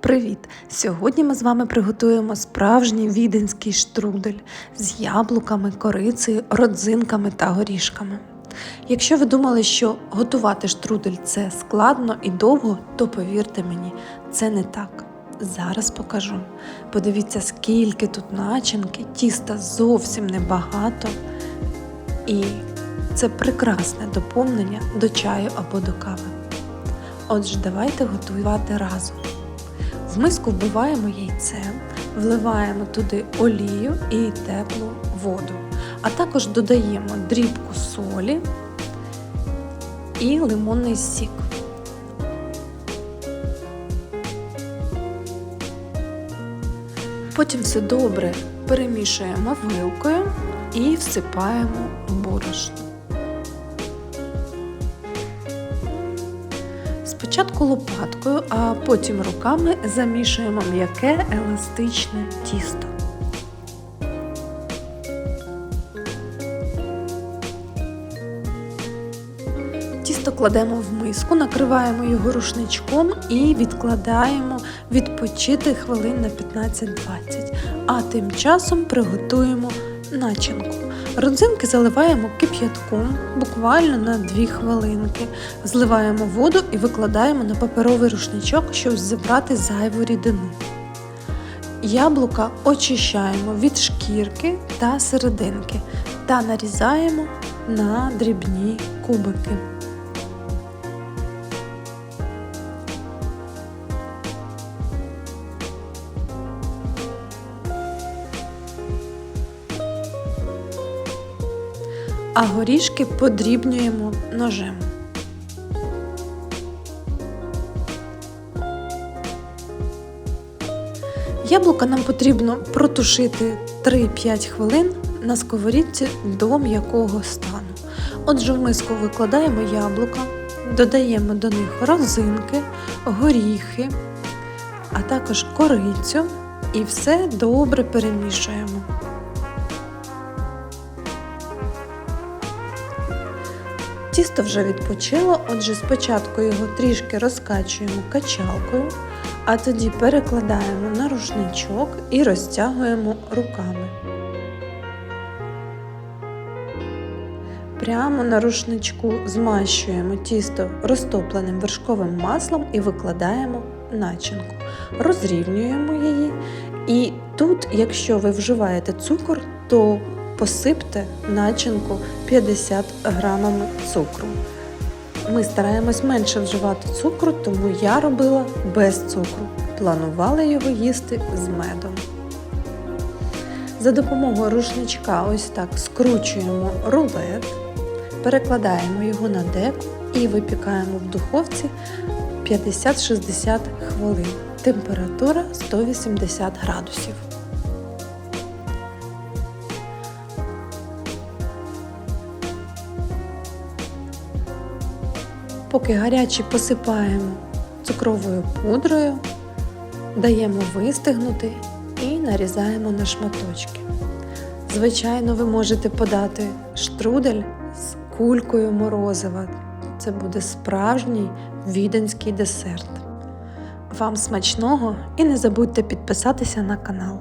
Привіт! Сьогодні ми з вами приготуємо справжній віденський штрудель з яблуками, корицею, родзинками та горішками. Якщо ви думали, що готувати штрудель це складно і довго, то повірте мені, це не так. Зараз покажу. Подивіться, скільки тут начинки, тіста зовсім небагато. І це прекрасне доповнення до чаю або до кави. Отже, давайте готувати разом. В миску вбиваємо яйце, вливаємо туди олію і теплу воду, а також додаємо дрібку солі і лимонний сік. Потім все добре перемішуємо вилкою і всипаємо борошно. Спочатку лопаткою, а потім руками замішуємо м'яке еластичне тісто. Тісто кладемо в миску, накриваємо його рушничком і відкладаємо відпочити хвилин на 15-20. А тим часом приготуємо начинку. Родзинки заливаємо кип'ятком буквально на 2 хвилинки. Зливаємо воду і викладаємо на паперовий рушничок, щоб зібрати зайву рідину. Яблука очищаємо від шкірки та серединки та нарізаємо на дрібні кубики. А горішки подрібнюємо ножем. Яблука нам потрібно протушити 3-5 хвилин на сковорідці до м'якого стану. Отже, в миску викладаємо яблука, додаємо до них розинки, горіхи, а також корицю і все добре перемішуємо. Тісто вже відпочило, отже, спочатку його трішки розкачуємо качалкою, а тоді перекладаємо на рушничок і розтягуємо руками. Прямо на рушничку змащуємо тісто розтопленим вершковим маслом і викладаємо начинку. Розрівнюємо її. І тут, якщо ви вживаєте цукор, то посипте начинку 50 грамами цукру. Ми стараємось менше вживати цукру, тому я робила без цукру. Планувала його їсти з медом. За допомогою рушничка ось так скручуємо рулет, перекладаємо його на деку і випікаємо в духовці 50-60 хвилин. Температура 180 градусів. Поки гарячі посипаємо цукровою пудрою, даємо вистигнути і нарізаємо на шматочки. Звичайно, ви можете подати штрудель з кулькою морозива. Це буде справжній віденський десерт. Вам смачного і не забудьте підписатися на канал.